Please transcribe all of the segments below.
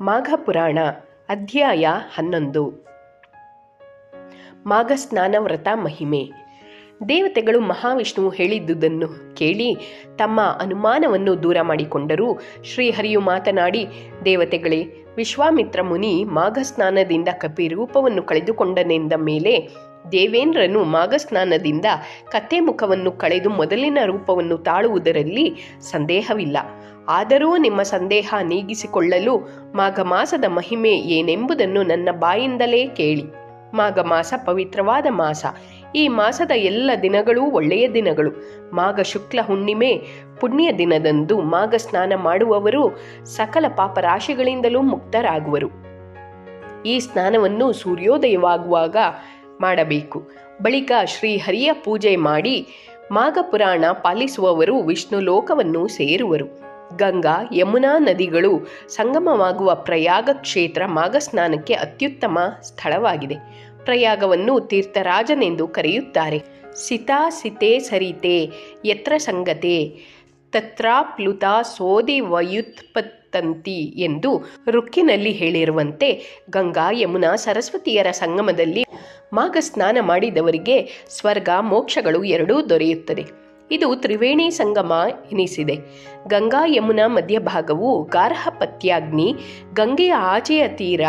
ಮಾಘ ಪುರಾಣ ಅಧ್ಯಾಯ ಹನ್ನೊಂದು. ಮಾಘ ಸ್ನಾನ ವ್ರತ ಮಹಿಮೆ. ದೇವತೆಗಳು ಮಹಾವಿಷ್ಣುವು ಹೇಳಿದ್ದುದನ್ನು ಕೇಳಿ ತಮ್ಮ ಅನುಮಾನವನ್ನು ದೂರ ಮಾಡಿಕೊಂಡರೂ. ಶ್ರೀಹರಿಯು ಮಾತನಾಡಿ, ದೇವತೆಗಳೇ, ವಿಶ್ವಾಮಿತ್ರ ಮುನಿ ಮಾಘ ಸ್ನಾನದಿಂದ ಕಪಿರೂಪವನ್ನು ಕಳೆದುಕೊಂಡನೆಂದ ಮೇಲೆ ದೇವೇಂದ್ರನು ಮಾಘಸ್ನಾನದಿಂದ ಸ್ನಾನದಿಂದ ಕತ್ತೆ ಮುಖವನ್ನು ಕಳೆದು ಮೊದಲಿನ ರೂಪವನ್ನು ತಾಳುವುದರಲ್ಲಿ ಸಂದೇಹವಿಲ್ಲ. ಆದರೂ ನಿಮ್ಮ ಸಂದೇಹ ನೀಗಿಸಿಕೊಳ್ಳಲು ಮಾಘ ಮಾಸದ ಮಹಿಮೆ ಏನೆಂಬುದನ್ನು ನನ್ನ ಬಾಯಿಂದಲೇ ಕೇಳಿ. ಮಾಘ ಮಾಸ ಪವಿತ್ರವಾದ ಮಾಸ. ಈ ಮಾಸದ ಎಲ್ಲ ದಿನಗಳೂ ಒಳ್ಳೆಯ ದಿನಗಳು. ಮಾಘ ಶುಕ್ಲ ಹುಣ್ಣಿಮೆ ಪುಣ್ಯ ದಿನದಂದು ಮಾಘ ಸ್ನಾನ ಮಾಡುವವರು ಸಕಲ ಪಾಪರಾಶಿಗಳಿಂದಲೂ ಮುಕ್ತರಾಗುವರು. ಈ ಸ್ನಾನವನ್ನು ಸೂರ್ಯೋದಯವಾಗುವಾಗ ಮಾಡಬೇಕು. ಬಳಿಕ ಶ್ರೀಹರಿಯ ಪೂಜೆ ಮಾಡಿ ಮಾಘಪುರಾಣ ಪಾಲಿಸುವವರು ವಿಷ್ಣು ಲೋಕವನ್ನು ಸೇರುವರು. ಗಂಗಾ, ಯಮುನಾ ನದಿಗಳು ಸಂಗಮವಾಗುವ ಪ್ರಯಾಗ ಕ್ಷೇತ್ರ ಮಾಘಸ್ನಾನಕ್ಕೆ ಅತ್ಯುತ್ತಮ ಸ್ಥಳವಾಗಿದೆ. ಪ್ರಯಾಗವನ್ನು ತೀರ್ಥರಾಜನೆಂದು ಕರೆಯುತ್ತಾರೆ. ಸಿತಾ ಸಿತೆ ಸರಿತೆ, ಯತ್ರ ಸಂಗತೆ, ತತ್ರಾಪ್ಲುತ ಸೋದಿ ವಯುತ್ಪತ್ತಂತಿ ಎಂದು ರುಕ್ಕಿನಲ್ಲಿ ಹೇಳಿರುವಂತೆ ಗಂಗಾ ಯಮುನಾ ಸರಸ್ವತಿಯರ ಸಂಗಮದಲ್ಲಿ ಮಾಘ ಸ್ನಾನ ಮಾಡಿದವರಿಗೆ ಸ್ವರ್ಗ, ಮೋಕ್ಷಗಳು ಎರಡೂ ದೊರೆಯುತ್ತದೆ. ಇದು ತ್ರಿವೇಣಿ ಸಂಗಮ ಎನಿಸಿದೆ. ಗಂಗಾ ಯಮುನಾ ಮಧ್ಯಭಾಗವು ಗಾರ್ಹಪತ್ಯಾಗ್ನಿ, ಗಂಗೆಯ ಆಚೆಯ ತೀರ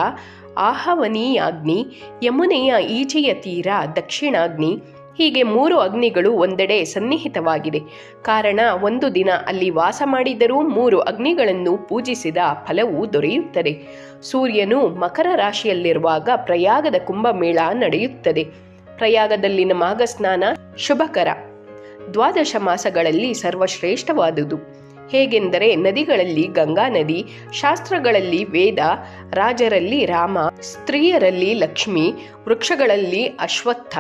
ಆಹವನೀಯಾಗ್ನಿ, ಯಮುನೆಯ ಈಚೆಯ ತೀರ ದಕ್ಷಿಣಾಗ್ನಿ ಹೀಗೆ ಮೂರು ಅಗ್ನಿಗಳು ಒಂದೆಡೆ ಸನ್ನಿಹಿತವಾಗಿದೆ. ಕಾರಣ, ಒಂದು ದಿನ ಅಲ್ಲಿ ವಾಸ ಮಾಡಿದರೂ ಮೂರು ಅಗ್ನಿಗಳನ್ನು ಪೂಜಿಸಿದ ಫಲವು ದೊರೆಯುತ್ತದೆ. ಸೂರ್ಯನು ಮಕರ ರಾಶಿಯಲ್ಲಿರುವಾಗ ಪ್ರಯಾಗದ ಕುಂಭಮೇಳ ನಡೆಯುತ್ತದೆ. ಪ್ರಯಾಗದಲ್ಲಿನ ಮಾಘಸ್ನಾನ ಶುಭಕರ. ದ್ವಾದಶ ಮಾಸಗಳಲ್ಲಿ ಸರ್ವಶ್ರೇಷ್ಠವಾದುದು. ಹೇಗೆಂದರೆ ನದಿಗಳಲ್ಲಿ ಗಂಗಾ ನದಿ, ಶಾಸ್ತ್ರಗಳಲ್ಲಿ ವೇದ, ರಾಜರಲ್ಲಿ ರಾಮ, ಸ್ತ್ರೀಯರಲ್ಲಿ ಲಕ್ಷ್ಮಿ, ವೃಕ್ಷಗಳಲ್ಲಿ ಅಶ್ವತ್ಥ,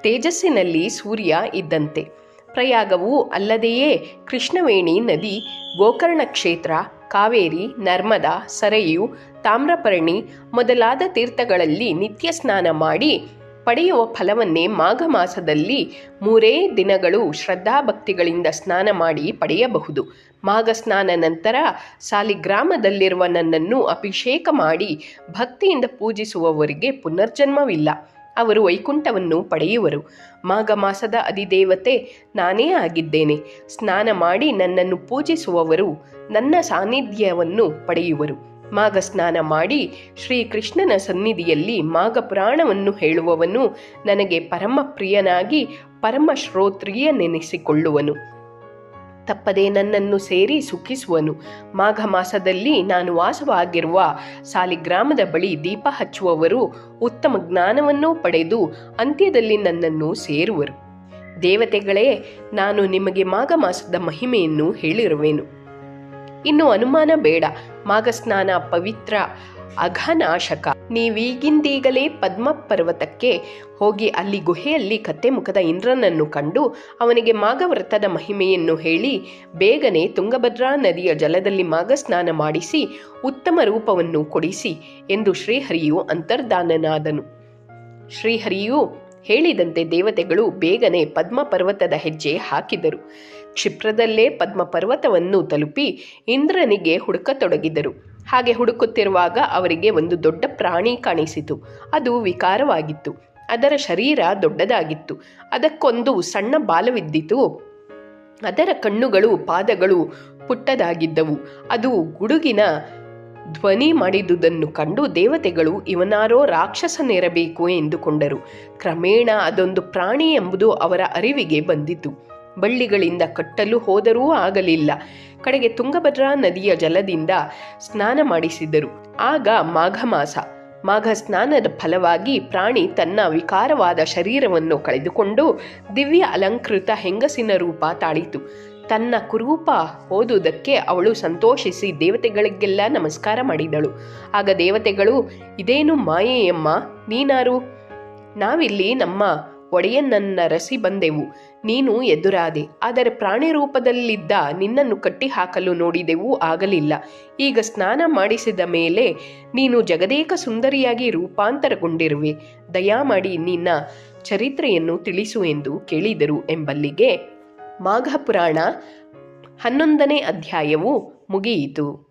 ತೇಜಸ್ಸಿನಲ್ಲಿ ಸೂರ್ಯ ಇದ್ದಂತೆ. ಪ್ರಯಾಗವು ಅಲ್ಲದೆಯೇ ಕೃಷ್ಣವೇಣಿ ನದಿ, ಗೋಕರ್ಣ ಕ್ಷೇತ್ರ, ಕಾವೇರಿ, ನರ್ಮದಾ, ಸರೆಯು, ತಾಮ್ರಪರ್ಣಿ ಮೊದಲಾದ ತೀರ್ಥಗಳಲ್ಲಿ ನಿತ್ಯ ಸ್ನಾನ ಮಾಡಿ ಪಡೆಯುವ ಫಲವನ್ನೇ ಮಾಘ ಮಾಸದಲ್ಲಿ ಮೂರೇ ದಿನಗಳು ಶ್ರದ್ಧಾಭಕ್ತಿಗಳಿಂದ ಸ್ನಾನ ಮಾಡಿ ಪಡೆಯಬಹುದು. ಮಾಘ ಸ್ನಾನ ನಂತರ ಸಾಲಿಗ್ರಾಮದಲ್ಲಿರುವ ನನ್ನನ್ನು ಅಭಿಷೇಕ ಮಾಡಿ ಭಕ್ತಿಯಿಂದ ಪೂಜಿಸುವವರಿಗೆ ಪುನರ್ಜನ್ಮವಿಲ್ಲ. ಅವರು ವೈಕುಂಠವನ್ನು ಪಡೆಯುವರು. ಮಾಘ ಮಾಸದ ಅಧಿದೇವತೆ ನಾನೇ ಆಗಿದ್ದೇನೆ. ಸ್ನಾನ ಮಾಡಿ ನನ್ನನ್ನು ಪೂಜಿಸುವವರು ನನ್ನ ಸಾನ್ನಿಧ್ಯವನ್ನು ಪಡೆಯುವರು. ಮಾಘ ಸ್ನಾನ ಮಾಡಿ ಶ್ರೀಕೃಷ್ಣನ ಸನ್ನಿಧಿಯಲ್ಲಿ ಮಾಘ ಪುರಾಣವನ್ನು ಹೇಳುವವನು ನನಗೆ ಪರಮ ಪ್ರಿಯನಾಗಿ ಪರಮ ಶ್ರೋತ್ರಿಯನೆನಿಸಿಕೊಳ್ಳುವನು ತಪ್ಪದೆ ನನ್ನನ್ನು ಸೇರಿ ಸುಖಿಸುವನು. ಮಾಘ ಮಾಸದಲ್ಲಿ ನಾನು ವಾಸವಾಗಿರುವ ಸಾಲಿಗ್ರಾಮದ ಬಳಿ ದೀಪ ಹಚ್ಚುವವರು ಉತ್ತಮ ಜ್ಞಾನವನ್ನು ಪಡೆದು ಅಂತ್ಯದಲ್ಲಿ ನನ್ನನ್ನು ಸೇರುವರು. ದೇವತೆಗಳೇ, ನಾನು ನಿಮಗೆ ಮಾಘ ಮಾಸದ ಮಹಿಮೆಯನ್ನು ಹೇಳಿರುವೆನು. ಇನ್ನು ಅನುಮಾನ ಬೇಡ. ಮಾಘಸ್ನಾನ ಪವಿತ್ರ ಅಘನಾಶಕ. ನೀವೀಗಿಂದೀಗಲೇ ಪದ್ಮ ಪರ್ವತಕ್ಕೆ ಹೋಗಿ ಅಲ್ಲಿ ಗುಹೆಯಲ್ಲಿ ಕತ್ತೆ ಮುಖದ ಇಂದ್ರನನ್ನು ಕಂಡು ಅವನಿಗೆ ಮಾಘವ್ರತದ ಮಹಿಮೆಯನ್ನು ಹೇಳಿ ಬೇಗನೆ ತುಂಗಭದ್ರಾ ನದಿಯ ಜಲದಲ್ಲಿ ಮಾಘಸ್ನಾನ ಮಾಡಿಸಿ ಉತ್ತಮ ರೂಪವನ್ನು ಕೊಡಿಸಿ ಎಂದು ಶ್ರೀಹರಿಯು ಅಂತರ್ಧಾನನಾದನು ಶ್ರೀಹರಿಯು ಹೇಳಿದಂತೆ ದೇವತೆಗಳು ಬೇಗನೆ ಪದ್ಮ ಪರ್ವತದ ಹೆಜ್ಜೆ ಹಾಕಿದರು. ಕ್ಷಿಪ್ರದಲ್ಲೇ ಪದ್ಮ ಪರ್ವತವನ್ನು ತಲುಪಿ ಇಂದ್ರನಿಗೆ ಹುಡುಕತೊಡಗಿದರು. ಹಾಗೆ ಹುಡುಕುತ್ತಿರುವಾಗ ಅವರಿಗೆ ಒಂದು ದೊಡ್ಡ ಪ್ರಾಣಿ ಕಾಣಿಸಿತು. ಅದು ವಿಕಾರವಾಗಿತ್ತು. ಅದರ ಶರೀರ ದೊಡ್ಡದಾಗಿತ್ತು. ಅದಕ್ಕೊಂದು ಸಣ್ಣ ಬಾಲವಿದ್ದಿತು. ಅದರ ಕಣ್ಣುಗಳು ಪಾದಗಳು ಪುಟ್ಟದಾಗಿದ್ದವು. ಅದು ಗುಡುಗಿನ ಧ್ವನಿ ಮಾಡಿದುದನ್ನು ಕಂಡು ದೇವತೆಗಳು, ಇವನಾರೋ ರಾಕ್ಷಸನಿರಬೇಕು ಎಂದುಕೊಂಡರು. ಕ್ರಮೇಣ ಅದೊಂದು ಪ್ರಾಣಿ ಎಂಬುದು ಅವರ ಅರಿವಿಗೆ ಬಂದಿತು. ಬಳ್ಳಿಗಳಿಂದ ಕಟ್ಟಲು ಹೋದರೂ ಆಗಲಿಲ್ಲ. ಕಡೆಗೆ ತುಂಗಭದ್ರಾ ನದಿಯ ಜಲದಿಂದ ಸ್ನಾನ ಮಾಡಿಸಿದರು. ಆಗ ಮಾಘ ಮಾಸ ಮಾಘ ಸ್ನಾನದ ಫಲವಾಗಿ ಪ್ರಾಣಿ ತನ್ನ ವಿಕಾರವಾದ ಶರೀರವನ್ನು ಕಳೆದುಕೊಂಡು ದಿವ್ಯ ಅಲಂಕೃತ ಹೆಂಗಸಿನ ರೂಪ ತಾಳಿತು. ತನ್ನ ಕುರೂಪ ಓದುವುದಕ್ಕೆ ಅವಳು ಸಂತೋಷಿಸಿ ದೇವತೆಗಳಿಗೆಲ್ಲ ನಮಸ್ಕಾರ ಮಾಡಿದಳು. ಆಗ ದೇವತೆಗಳು, ಇದೇನು ಮಾಯೆಯಮ್ಮ? ನೀನಾರು? ನಾವಿಲ್ಲಿ ನಮ್ಮ ಒಡೆಯನನ್ನ ರಸಿ ಬಂದೆವು. ನೀನು ಎದುರಾದೆ. ಆದರೆ ಪ್ರಾಣಿ ರೂಪದಲ್ಲಿದ್ದ ನಿನ್ನನ್ನು ಕಟ್ಟಿ ಹಾಕಲು ನೋಡಿದೆವು ಆಗಲಿಲ್ಲ. ಈಗ ಸ್ನಾನ ಮಾಡಿಸಿದ ಮೇಲೆ ನೀನು ಜಗದೇಕ ಸುಂದರಿಯಾಗಿ ರೂಪಾಂತರಗೊಂಡಿರುವೆ. ದಯಾಮಾಡಿ ನಿನ್ನ ಚರಿತ್ರೆಯನ್ನು ತಿಳಿಸು ಎಂದು ಕೇಳಿದರು ಎಂಬಲ್ಲಿಗೆ ಮಾಘ ಪುರಾಣ ಹನ್ನೊಂದನೇ ಅಧ್ಯಾಯವು ಮುಗಿಯಿತು.